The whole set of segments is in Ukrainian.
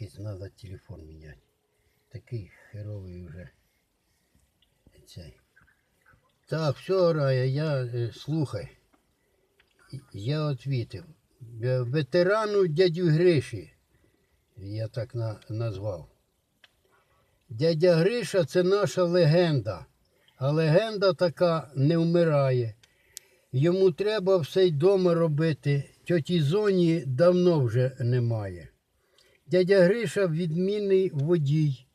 якийсь треба телефон міняти. Такий херовий вже. Цей. Так, все, Рая, я е, слухай. Я відповів. Е, Ветерану дядю Гриші, я так на, назвав. Дядя Гриша це наша легенда. А легенда така не вмирає. Йому треба все й дома робити. Тьоті зоні давно вже немає. Дядя Гриша відмінний водій.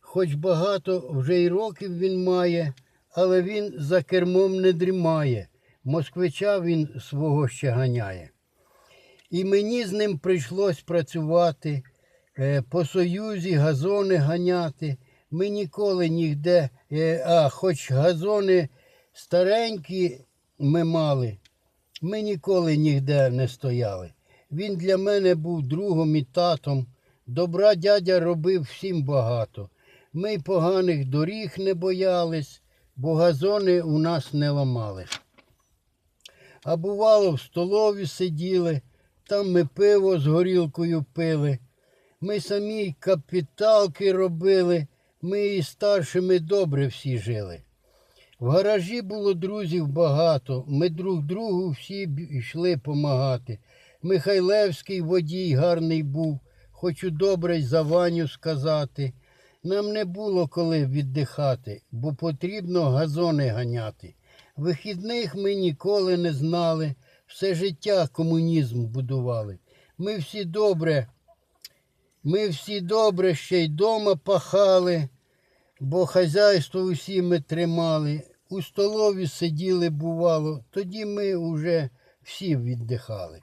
Хоч багато вже й років він має, але він за кермом не дрімає. Москвича він свого ще ганяє. І мені з ним прийшлось працювати, е, по союзі газони ганяти. Ми ніколи ніде, е, а хоч газони старенькі ми мали, ми ніколи ніде не стояли. Він для мене був другом і татом. Добра дядя робив всім багато. Ми поганих доріг не боялись, бо газони у нас не ламали. А бувало, в столові сиділи, там ми пиво з горілкою пили. Ми самі капіталки робили, ми і старшими добре всі жили. В гаражі було друзів багато, ми друг другу всі йшли помагати. Михайлевський водій гарний був, хочу добре й за Ваню сказати. Нам не було коли віддихати, бо потрібно газони ганяти. Вихідних ми ніколи не знали, все життя комунізм будували. Ми всі добре, ми всі добре ще й дома пахали, бо хазяйство усі ми тримали. У столові сиділи, бувало, тоді ми уже всі віддихали.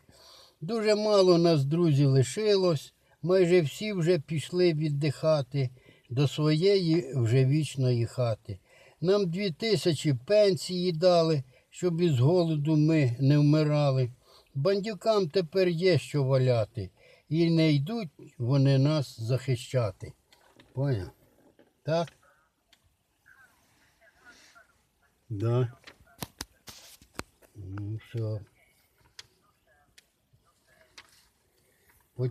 Дуже мало нас, друзі, лишилось, майже всі вже пішли віддихати до своєї вже вічної хати. Нам дві тисячі пенсії дали, щоб із голоду ми не вмирали. Бандюкам тепер є що валяти, і не йдуть вони нас захищати. Поняв? Так? Да. Ну, все. По,